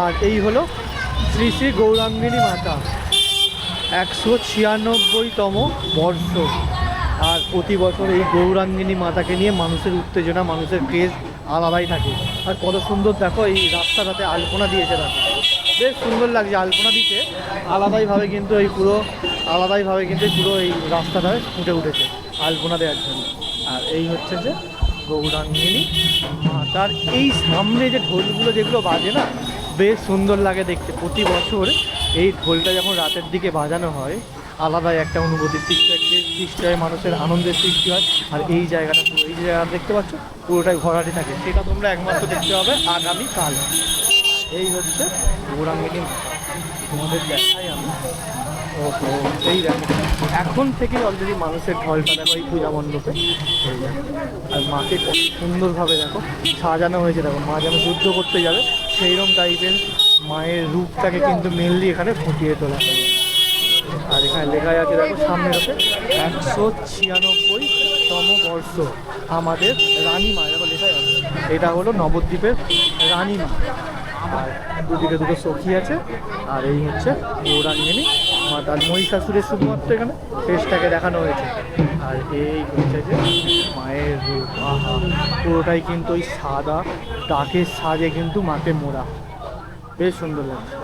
আর এই হলো শ্রী শ্রী গৌরাঙ্গিনী মাতা। একশো ছিয়ানব্বইতম বর্ষ। আর প্রতি বছর এই গৌরাঙ্গিনী মাতাকে নিয়ে মানুষের উত্তেজনা, মানুষের ক্রেজ আলাদাই থাকে। আর কত সুন্দর দেখো, এই রাস্তাটাতে আলপনা দিয়েছে দেখো। বেশ সুন্দর লাগছে আলপনা দিতে। আলাদাইভাবে কিন্তু এই পুরো, আলাদাইভাবে কিন্তু পুরো এই রাস্তাটায় ফুটে উঠেছে আলপনা দেওয়ার জন্য। আর এই হচ্ছে যে গৌরাঙ্গিনী মাতার এই সামনে যে ঢোলগুলো যেগুলো বাজে না বেশ সুন্দর লাগে দেখতে। প্রতি বছর এই ঢোলটা যখন রাতের দিকে বাজানো হয়, আলাদাই একটা অনুভূতি সৃষ্টি সৃষ্টি হয়, মানুষের আনন্দের সৃষ্টি হয়। আর এই জায়গাটা পুরো, এই জায়গাটা দেখতে পাচ্ছ, পুরোটাই ভরাটি থাকে। সেটা তোমরা একমাত্র দেখতে হবে আগামীকাল। এই হচ্ছে গৌরাঙ্গিনী। তোমাদের দেখাই আমি। এই এখন থেকেই অলরেডি মানুষের ঢলটা দেখো এই পূজা মণ্ডপে। আর মাকে সুন্দরভাবে দেখো, সাজানো হয়েছে দেখো, মা যেন যুদ্ধ করতে যাবে সেইরকম টাইপের মায়ের রূপটাকে কিন্তু মেনলি এখানে ফুটিয়ে তোলা আর এখানে লেখা আছে দেখো সামনে রয়েছে একশো ছিয়ানব্বই তম বর্ষ আমাদের রানীমা, দেখো লেখা আছে। এটা হলো নবদ্বীপের রানীমা। আর দুদিকে দুটো সখী আছে, আর এই হচ্ছে গৌরাঙ্গিনী মাতার মহিষাসুরের শুধুমাত্র এখানে ফেসটাকে দেখানো হয়েছে। আর এই হচ্ছে যে মায়ের রূপ, আহা, পুরোটাই কিন্তু ওই সাদা, ডাকের সাজে কিন্তু মাকে মোড়া। বেশ সুন্দর লাগছে।